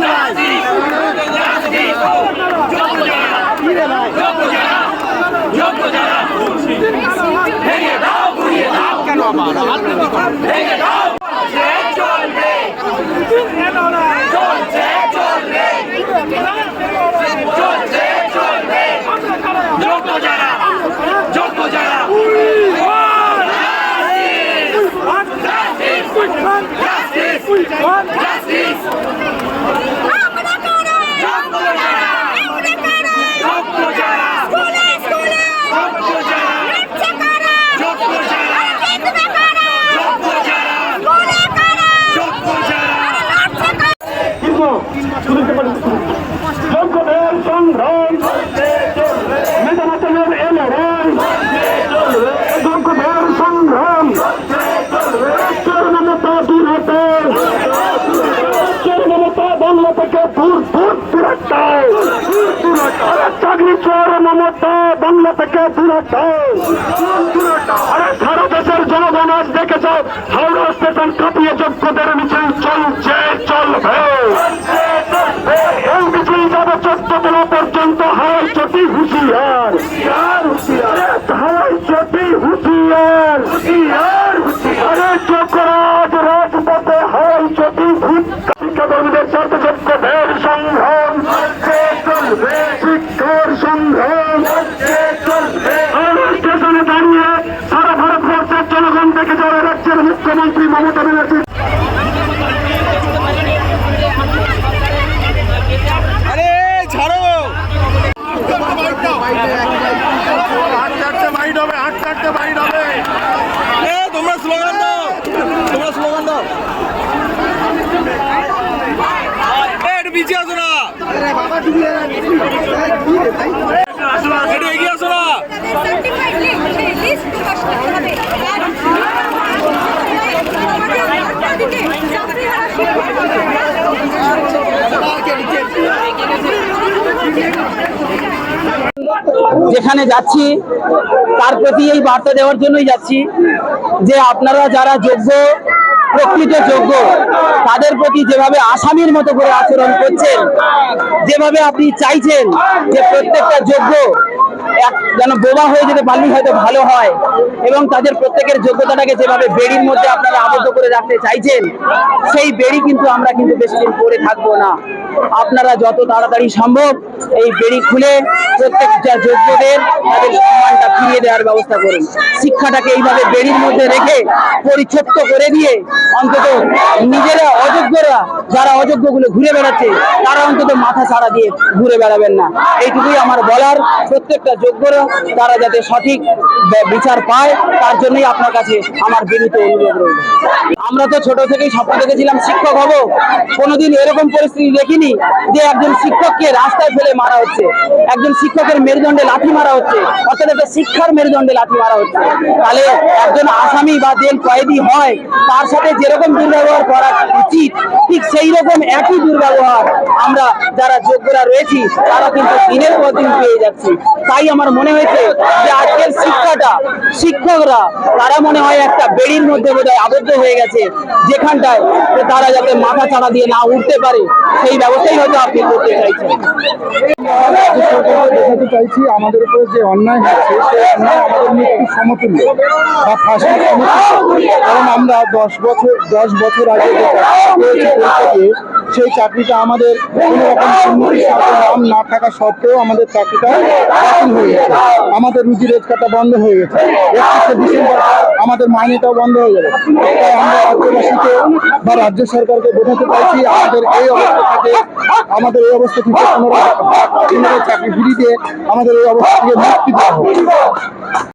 কেন ভাই কি রে ভাই কেন আবার যোগ্য যারা যোগ্য যারা যোগ্য যারা যোগ্য যারা যোগ্য যারা যোগ্য যারা যোগ্য যারা কিন্তু শুনতে পারি যোগ্যদের সংগ্রাম মেধামাতাদের এ লড়াই যোগ্যদের সংগ্রাম মমতা দূর হতে। মমতা বাংলা থেকে দূর দূর চাকরি চোর মমতা বাংলা থেকে দূরটাও আরে সারা দেশের জনগণ আজ দেখেছ, হাওড়া স্টেশন কাঁপিয়ে হাওয়াই যেখানে যাচ্ছি তার প্রতি এই বার্তা দেওয়ার জন্যই যাচ্ছি যে আপনারা যারা যোগ্য প্রকৃত যোগ্য। তাদের প্রতি যেভাবে আসামির মতো করে আচরণ করছেন, যেভাবে আপনি চাইছেন যে প্রত্যেকটা যোগ্য যেন বোমা হয়ে যেতে পারলেই হয়তো ভালো হয়। এবং তাদের প্রত্যেকের যোগ্যতাটাকে যেভাবে বেড়ির মধ্যে আপনারা আবদ্ধ করে রাখতে চাইছেন, সেই বেড়ি কিন্তু আমরা কিন্তু বেশি দিন পরে থাকব না। আপনারা যত তাড়াতাড়ি সম্ভব এই বেড়ি খুলে প্রত্যেক যা যোগ্যদের তাদের সম্মানটা ফিরিয়ে দেওয়ার ব্যবস্থা করুন। শিক্ষাটাকে এইভাবে বেড়ির মধ্যে রেখে পরিচ্ছন্ন করে দিয়ে অন্তত নিজেরা অযোগ্যরা যারা অযোগ্যগুলো ঘুরে বেড়াচ্ছে, তারা অন্তত মাথা ছাড়া দিয়ে ঘুরে বেড়াবেন না। এইটুকুই আমার বলার। প্রত্যেকটা যোগ্যরা তারা যাতে সঠিক বিচার পায়, তার জন্যই আপনার কাছে আমার বিনীত অনুরোধ রইল। আমরা তো ছোট থেকেই স্বপ্ন দেখেছিলাম শিক্ষক হব। কোনোদিন এরকম পরিস্থিতি দেখিনি যে একজন শিক্ষককে রাস্তায় ফেলে মারা হচ্ছে, একজন শিক্ষকের মেরুদণ্ডে লাঠি মারা হচ্ছে, অর্থাৎ একটা শিক্ষার মেরুদণ্ডে লাঠি মারা হচ্ছে। তাহলে একজন আসামি বা জেল কয়েদি হয়, তার সাথে যেরকম দুর্ব্যবহার করা উচিত, ঠিক সেই রকম একই দুর্ব্যবহার আমরা যারা যোগ্যরা রয়েছি, তারা কিন্তু দিনের পর দিন পেয়ে যাচ্ছি। তাই আমার মনে হয়েছে যে আজকের শিক্ষাটা, শিক্ষকরা, তারা মনে হয় একটা বেড়ির মধ্যে বোধহয় আবদ্ধ হয়ে গেছে যেখানটায় তারা যাতে মাথা ছাড়া দিয়ে না উঠতে পারে, সেই ব্যবস্থাই হয়তো আপনি করতে চাইছেন। দেখাতে চাইছি, আমাদের উপর যে অন্যায় হচ্ছে, সেই অন্যায় আমাদের মৃত্যু সমতুল্য বা ফাঁসির সমতুল্য। কারণ আমরা দশ বছর দশ বছর আগে যে চাকরিটা পেয়েছি সেই চাকরিটা আমাদের কোনো রকম সম্মতির সাথে নাম না থাকা সত্ত্বেও আমাদের চাকরিটা বাতিল হয়ে গেছে। আমাদের রুজি রোজগারটা বন্ধ হয়ে গেছে। একত্রিশে ডিসেম্বর আমাদের মাইনেটাও বন্ধ হয়ে যাবে। তাই আমরা রাজ্যবাসীকে বা রাজ্য সরকারকে বোঝাতে চাইছি, আমাদের এই অবস্থা থেকে আমাদের এই অবস্থা থেকে পুনরায় চাকরি ফিরিয়ে আমাদের এই অবস্থা থেকে মুক্তি দেওয়া